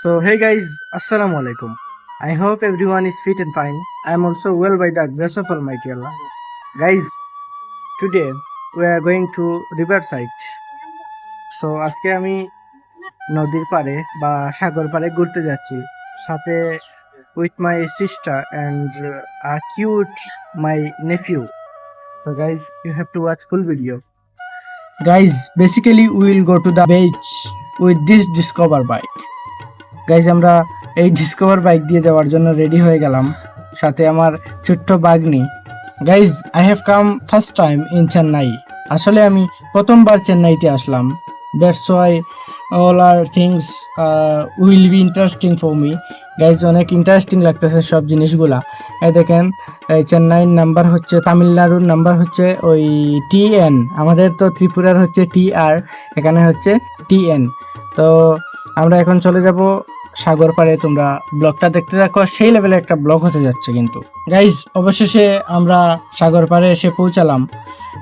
So, hey guys, Assalamu alaikum. I hope everyone is fit and fine. I am also well by the grace of Almighty Allah. Guys, today we are going to riverside. So, আজকে আমি নদীর পাড়ে বা সাগর পাড়ে ঘুরতে যাচ্ছি সাথে with my sister and cute my nephew So guys, you have to watch full video. Guys, basically we will go to the beach with this Discover bike. Guys আমরা এই ডিসকভার বাইক দিয়ে যাওয়ার জন্য রেডি হয়ে গেলাম। সাথে আমার ছোট্ট বাগনি। Guys I have come first time in Chennai আসলে আমি প্রথমবার চেন্নাইতে আসলাম। That's why all are things will be interesting for me guys অনেক ইন্টারেস্টিং লাগতেছে সব জিনিসগুলা। এই দেখেন, এই চেন্নাইয়ের নাম্বার হচ্ছে তামিলনাড়ুর নাম্বার হচ্ছে ওই টি এন আমাদের তো ত্রিপুরার হচ্ছে টি আর এখানে হচ্ছে টি এন তো আমরা এখন চলে যাব সাগর পাড়ে তোমরা ব্লগটা দেখতে থাকো সেই লেভেলে একটা ব্লগ হতে যাচ্ছে কিন্তু। গাইজ অবশেষে আমরা সাগর পাড়ে এসে পৌঁছালাম।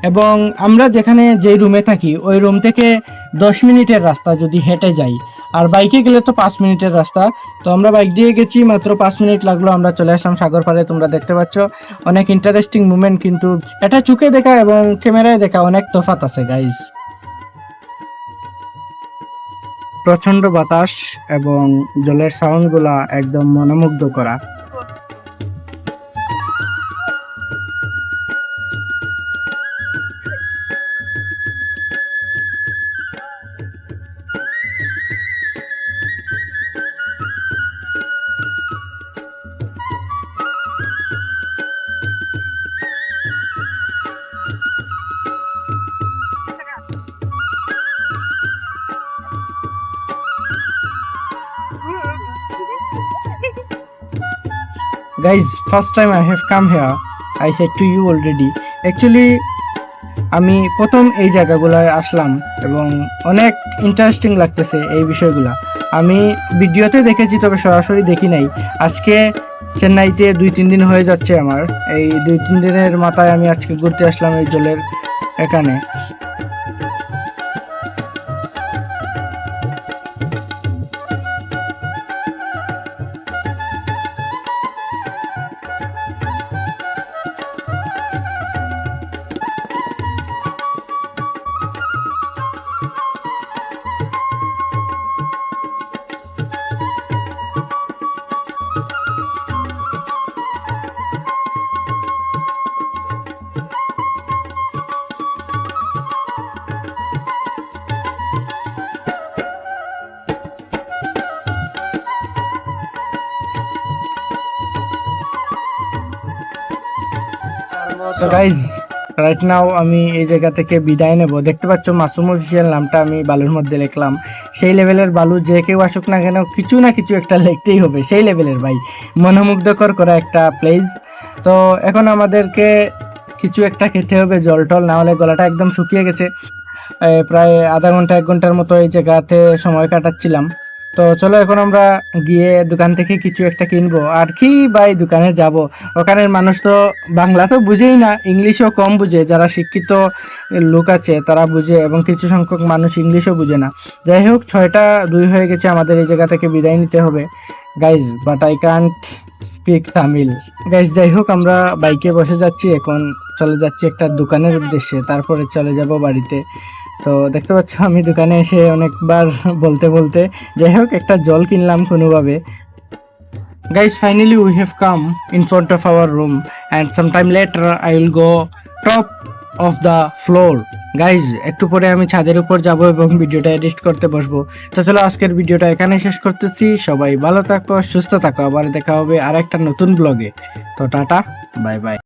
এবং আমরা যেখানে যেই রুমে থাকি, ওই রুম থেকে দশ মিনিটের রাস্তা যদি হেঁটে যাই। আর বাইকে গেলে তো পাঁচ মিনিটের রাস্তা। তো আমরা বাইক দিয়ে গেছি, মাত্র পাঁচ মিনিট লাগল, আমরা চলে আসলাম সাগর পাড়ে, তোমরা দেখতে পাচ্ছ। অনেক ইন্টারেস্টিং মুমেন্ট কিন্তু। এটা চোখে দেখা এবং ক্যামেরায় দেখা অনেক তফাত আছে গাইজ প্রচণ্ড বাতাস এবং জলের সাউন্ডগুলা একদম মনোমুগ্ধ করা guys first time I have come here I said to you already actually আমি প্রথম এই জায়গাগুলোয় আসলাম এবং অনেক ইন্টারেস্টিং লাগতেছে এই বিষয়গুলো। আমি ভিডিওতে দেখেছি, তবে সরাসরি দেখি নাই। আজকে চেন্নাইতে দুই, তিন দিন হয়ে যাচ্ছে আমার। এই দুই, তিন দিনের মাথায় আমি আজকে ঘুরতে আসলাম এই জলের এখানে। সো গাইজ রাইট নাও আমি এই জায়গা থেকে বিদায় নেব। দেখতে পাচ্ছ মাসুম অফিসিয়াল নামটা আমি বালুর মধ্যে লিখলাম। সেই লেভেলের বালু যে কেউ আসুক না কেন, কিছু না কিছু একটা লিখতেই হবে সেই লেভেলের ভাই। মনোমুগ্ধকর করা একটা প্লেস তো এখন আমাদেরকে কিছু একটা খেতে হবে, জল টল, না হলে গলাটা একদম শুকিয়ে গেছে। প্রায় আধা ঘণ্টা, এক ঘণ্টার মতো এই জায়গাতে সময় কাটাচ্ছিলাম। তো চলো এখন আমরা গিয়ে দোকান থেকে কিছু একটা কিনবো। আর কি ভাই দোকানে যাব? ওখানের মানুষ তো বাংলা তো বুঝেই না, ইংলিশও কম বুঝে। যারা শিক্ষিত লোক আছে তারা বুঝে এবং কিছু সংখ্যক মানুষ ইংলিশও বুঝে না। যাই হোক, ছয়টা দুই হয়ে গেছে, আমাদের এই জায়গা থেকে বিদায় নিতে হবে। Guys but I can't speak Tamil guys যাই হোক, আমরা বাইকে বসে যাচ্ছি, এখন চলে যাচ্ছি একটা দোকানের উদ্দেশ্যে। তারপরে চলে যাব বাড়িতে। তো দেখতে পাচ্ছ, আমি দোকানে এসে অনেকবার বলতে বলতে যাই হোক, একটা জল কিনলাম কোনোভাবে। Guys, finally we have come in front of our room and sometime later i will go top of the floor. Guys একটু পরে আমি ছাদের উপর যাব এবং ভিডিওটা এডিট করতে বসবো। তো চলো, আজকের ভিডিওটা এখানে শেষ করতেছি। সবাই ভালো থাকো, সুস্থ থাকো। আবার দেখা হবে আর একটা নতুন ব্লগে তো টাটা বাই বাই